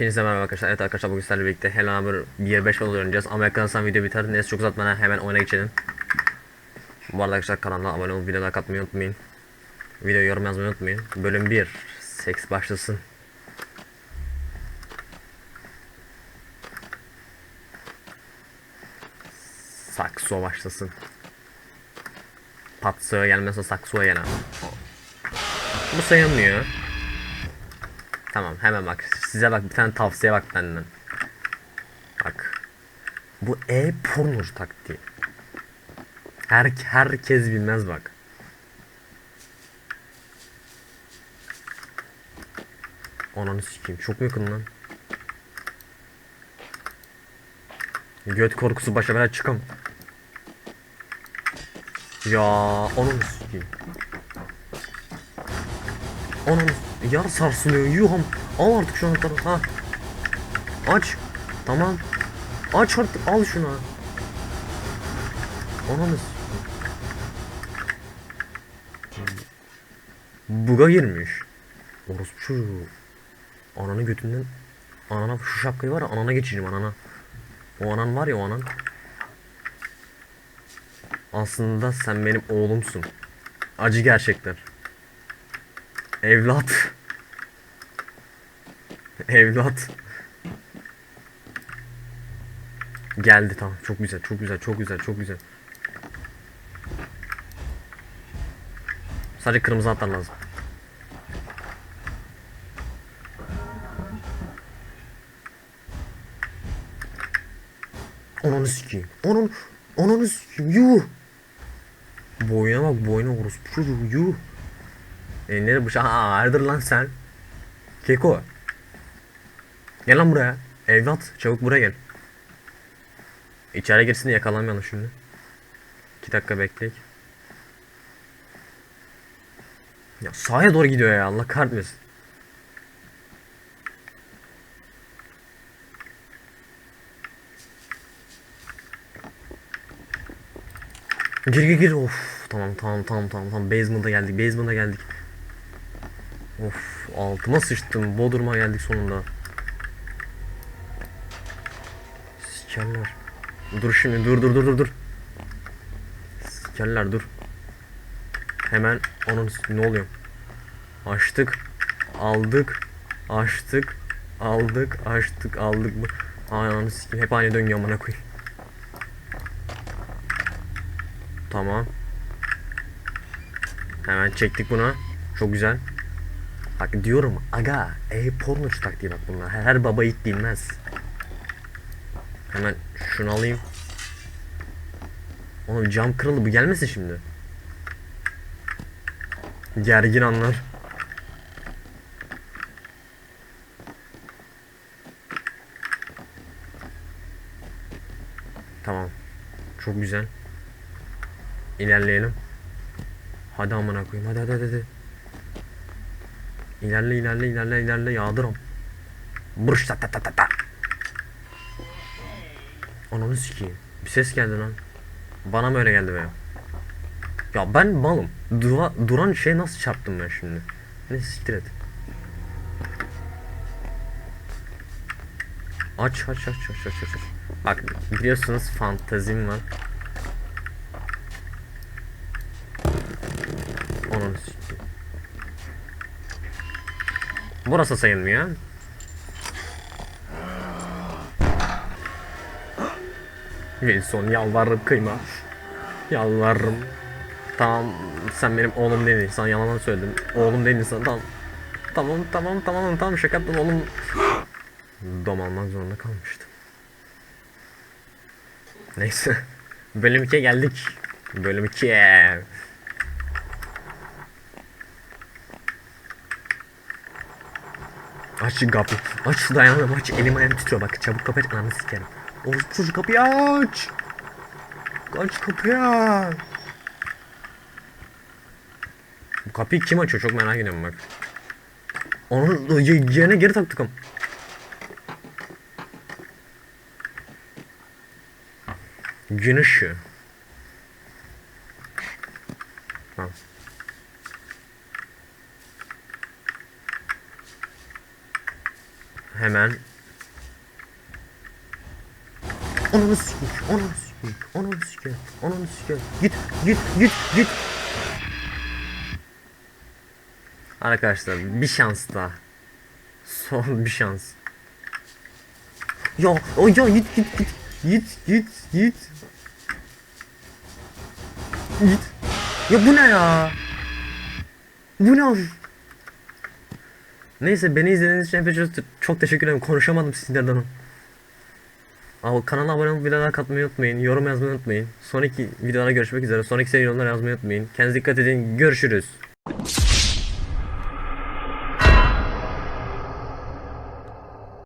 Hepinize merhaba arkadaşlar. Evet arkadaşlar bugün sizlerle birlikte Hello Number 1.5 falan oynayacağız. Ama ekransan video biter. Neyse çok uzatmadan hemen oyuna geçelim. Bu arada arkadaşlar kanala abone olup videolar katmayı unutmayın. Video yorum yazmayı unutmayın. Bölüm 1. Seks başlasın. Sakso başlasın. Patsoya gelmezse saksoya gelen. Bu sayılmıyor. Tamam hemen bak size bak bir tane tavsiye bak benden. Bak. Bu e pornocu taktiği. Her herkes bilmez bak. Ananı sikeyim çok yakın lan? Göt korkusu başa bela çıkam. Ya ananı sikeyim. Anam yar sarsılıyor yuham al artık şu anahtarı ha. Aç. Tamam. Aç artık al şunu. Ananı Buga girmiş. Orospu çocuğu. Ananı götünden Anana şu şapkayı var ya anana geçireyim anana. O anan var ya o anan. Aslında sen benim oğlumsun. Acı gerçekler Evlat. Evlat. Geldi tamam. Çok güzel, çok güzel, çok güzel, çok güzel. Sadece kırmızı atlar lazım. Ananı sikeyim. Onun ananı sikeyim. Yuh. Boyuna bak boyuna orospu çocuğu yuh. Elleri bıçağı. Aa hayırdır lan sen? Keko. Gel lan buraya. Evlat çabuk buraya gel. İçeri girsin yakalanmayalım şimdi. 2 dakika bekleyek. Ya sağa doğru gidiyor ya Allah kahretmesin. Gir gir gir of tamam tamam tamam tamam tamam basement'a geldik basement'a geldik. Of altıma sıçtım Bodrum'a geldik sonunda. Sikerler. Dur şimdi dur dur dur dur dur. Sikerler dur. Hemen onun ne oluyor? Açtık. Aldık. Açtık. Aldık. Açtık. Aldık. Ananı sikeyim. Hep aynı döngü amına koyayım. Tamam. Hemen çektik bunu. Çok güzel. Bak diyorum aga e pornocu taktiği bak bunlar. Her baba yiğit bilmez. Hemen şunu alayım. Oğlum cam kırıldı bu gelmesin şimdi. Gergin anlar. Tamam. Çok güzel. İlerleyelim. Hadi amına koyayım. Hadi hadi hadi. hadi. İlerle ilerle ilerle ilerle yağdırım. Bırş ta ta ta ta ta. Ananı sikeyim. Bir ses geldi lan. Bana mı öyle geldi be? Ya ben malım. Dura, duran şey nasıl çarptım ben şimdi? Ne siktir et. Aç aç aç aç aç aç. Bak biliyorsunuz fantezim var. Ananı sikeyim. Burası sayılmıyor. Wilson yalvarırım kıyma. Yalvarırım. Tamam sen benim oğlum dedin. Sana yalan söyledim. Oğlum dedin sana tamam. Tamam tamam tamam tamam şaka yaptım oğlum. Dom almak zorunda kalmıştım. Neyse. Bölüm 2'ye geldik. Bölüm 2'ye. Aç şu kapıyı. Aç şu dayanamıyorum aç. Elim ayağım titriyor bak. Çabuk kapı aç. Ananı sikerim. Orospu çocuk kapıyı aç. Aç kapıyı. Bu kapıyı kim açıyor çok merak ediyorum bak. Onu ye- yerine geri taktık ama. Gün ışığı. Tamam. hemen. Ananı sikeyim, ananı sikeyim, ananı sikeyim, ananı sikeyim. Git, git, git, git. Arkadaşlar bir şans daha. Son bir şans. Ya, o ya git git git. Git git git. Git. Ya bu ne ya? Bu ne? Neyse beni izlediğiniz için hepinize çok- teşekkür ederim. Konuşamadım sinirden. Abi kanala abone olup videolara katmayı unutmayın. Yorum yazmayı unutmayın. Sonraki videolara görüşmek üzere. Sonraki seri yazmayı unutmayın. Kendinize dikkat edin. Görüşürüz.